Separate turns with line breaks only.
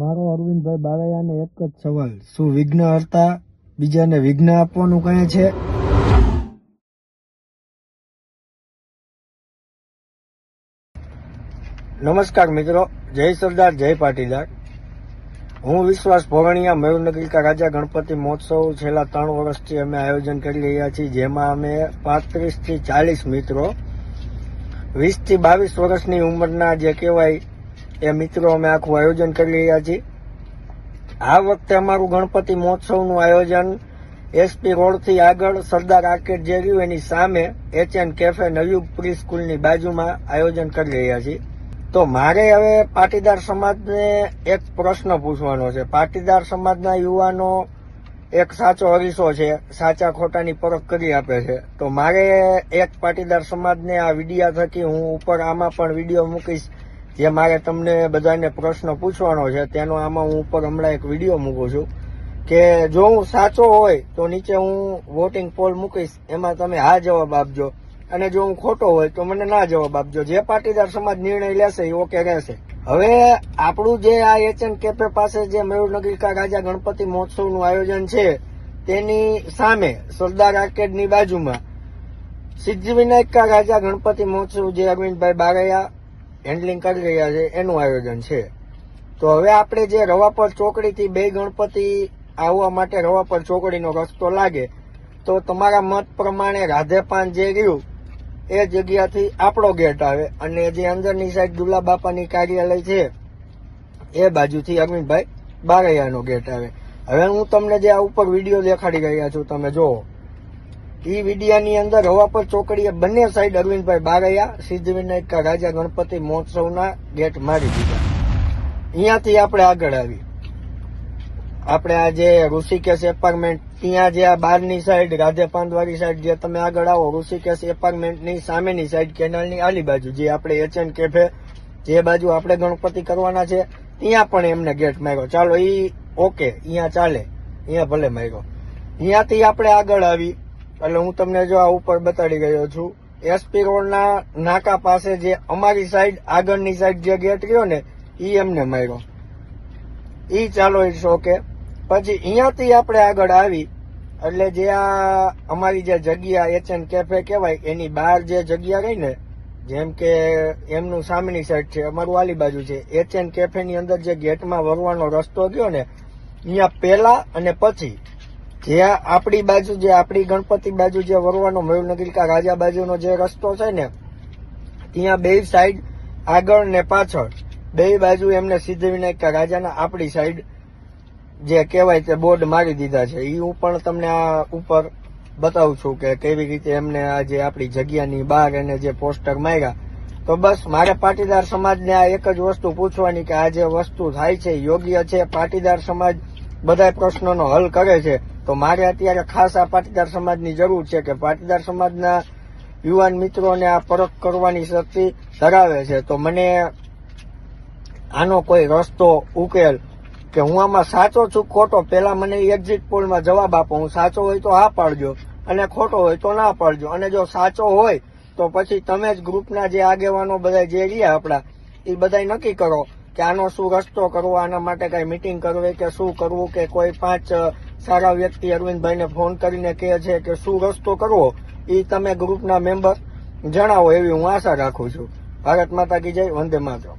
મારો અરવિંદભાઈ બારૈયાને એક જ સવાલ. શું વિઘ્ન હર્તા બીજાને વિઘ્ન આપવાનું કહે છે? નમસ્કાર મિત્રો. જય સરદાર, જય પાટીદાર. હું વિશ્વાસ ભોગણિયા મયુરનગરિકા રાજા ગણપતિ મહોત્સવ છેલ્લા ત્રણ વર્ષથી અમે આયોજન કરી રહ્યા છીએ, જેમાં અમે પાંત્રીસથી ચાલીસ મિત્રો વીસથી બાવીસ વર્ષની ઉંમરના જે કહેવાય એ મિત્રો અમે આખું આયોજન કરી રહ્યા છીએ. આ વખતે અમારું ગણપતિ મહોત્સવનું આયોજન એસપી રોડથી આગળ સરદાર આર્કેડ જે રહ્યું એની સામે એચ એન કેફે નયુગ પ્રી સ્કૂલની બાજુમાં આયોજન કરી રહ્યા છીએ. તો મારે હવે પાટીદાર સમાજને એક પ્રશ્ન પૂછવાનો છે. પાટીદાર સમાજના યુવાનો એક સાચો અરીસો છે, સાચા ખોટાની પરખ કરી આપે છે. તો મારે એક પાટીદાર સમાજને આ વિડીયા થકી હું ઉપર આમાં પણ વીડિયો મૂકીશ. જે મારે તમને બધાને પ્રશ્ન પૂછવાનો છે, તેનો આમાં હું ઉપર હમણાં એક વીડિયો મૂકું છું કે જો હું સાચો હોય તો નીચે હું વોટિંગ પોલ મૂકીશ, એમાં તમે હા જવાબ આપજો. અને જો હું ખોટો હોય તો મને ના જવાબ આપજો. જે પાટીદાર સમાજ નિર્ણય લેશે એ ઓકે રહેશે. હવે આપણું જે આ એચએન કેફે પાસે જે મયુરનગરિકા રાજા ગણપતિ મહોત્સવનું આયોજન છે, તેની સામે સરદાર આર્કેડની બાજુમાં સિદ્ધિવિનાયકા રાજા ગણપતિ મહોત્સવ જે અરવિંદભાઈ બારૈયા હેન્ડલિંગ કરી રહ્યા છે, એનું આયોજન છે. તો હવે આપણે જે રવાપર ચોકડીથી બે ગણપતિ આવવા માટે રવાપર ચોકડીનો રસ્તો લાગે, તો તમારા મત પ્રમાણે રાધેપાન જે રહ્યું, એ જગ્યાથી આપણો ગેટ આવે અને જે અંદરની સાઈડ દુલા બાપાની કાર્યાલય છે, એ બાજુથી અરવિંદભાઈ બારૈયાનો ગેટ આવે. હવે હું તમને જે આ ઉપર વીડિયો દેખાડી રહ્યા છું, તમે જુઓ. ઈ વિડીયાની અંદર હવાપર ચોકડીએ બંને સાઈડ અરવિંદભાઈ બારૈયા સિદ્ધિવિનાયક રાજા ગણપતિ મહોત્સવના ગેટ મારી દીધા. અહીંયાથી આપણે આગળ આવી આપણે આ જે ઋષિકેશ એપાર્ટમેન્ટ ત્યાં જે આ બારની સાઈડ રાધે પાંદવાડી સાઈડ જે તમે આગળ આવો, ઋષિકેશ એપાર્ટમેન્ટની સામેની સાઈડ કેનાલની આલી બાજુ જે આપણે એચ એન કેફે જે બાજુ આપણે ગણપતિ કરવાના છે ત્યાં પણ એમને ગેટ માર્યો. ચાલો ઈ ઓકે અહીંયા ચાલે. અહીંયા ભલે માર્યો. અહીંયાથી આપણે આગળ આવી. એટલે હું તમને જો આ ઉપર બતાડી ગયો છું એસપી રોડના નાકા પાસે જે અમારી સાઈડ આગળની સાઈડ જે ગેટ રહ્યો ને, ઈ એમને માર્યો. ઈ ચાલો ઇટ્સ ઓકે પછી અહીંયાથી આપણે આગળ આવી, એટલે જે આ અમારી જે જગ્યા એચ એન કેફે કહેવાય, એની બહાર જે જગ્યા રહી ને, જેમ કે એમનું સામેની સાઈડ છે, અમારું આલી બાજુ છે એચએન કેફે ની અંદર જે ગેટમાં વરવાનો રસ્તો ગયો ને, અહીંયા પહેલા અને પછી જે આપણી બાજુ જે આપણી ગણપતિ બાજુ જે વરવાનો મયુરનગરિકા રાજા બાજુનો જે રસ્તો છે ને, ત્યાં બે સાઈડ આગળ ને પાછળ બે બાજુ એમને સિદ્ધિવિનાયક રાજાના આપણી સાઈડ જે કહેવાય તે બોર્ડ મારી દીધા છે. એ હું પણ તમને આ ઉપર બતાવું છું કે કેવી રીતે એમને આ જે આપણી જગ્યાની બહાર એને જે પોસ્ટર માર્યા. તો બસ મારે પાટીદાર સમાજને આ એક જ વસ્તુ પૂછવાની કે આ જે વસ્તુ થાય છે યોગ્ય છે? પાટીદાર સમાજ બધા પ્રશ્નોનો હલ કરે છે. તો મારે અત્યારે ખાસ આ પાટીદાર સમાજની જરૂર છે કે પાટીદાર સમાજના યુવાન મિત્રોને આ પરખ કરવાની શક્તિ ધરાવે છે. તો મને આનો કોઈ રસ્તો, ઉકેલ કે હું આમાં સાચો છું, ખોટો પેલા મને એક્ઝિટ પોલમાં જવાબ આપો. હું સાચો હોય તો હા પાડજો અને ખોટો હોય તો ના પાડજો. અને જો સાચો હોય તો પછી તમે જ ગ્રુપના જે આગેવાનો બધા જે રહ્યા આપણા એ બધા નક્કી કરો. કે આનો શું રસ્તો કરવો, આના માટે કઈ મિટિંગ કરવી કે શું કરવું કે કોઈ પાંચ સારા વ્યક્તિ અરવિંદભાઈને ફોન કરીને કહે છે કે શું રસ્તો કરવો એ તમે ગ્રુપના મેમ્બર જણાવો એવી હું આશા રાખું છું. ભારત માતા કી જય, વંદે માતરમ.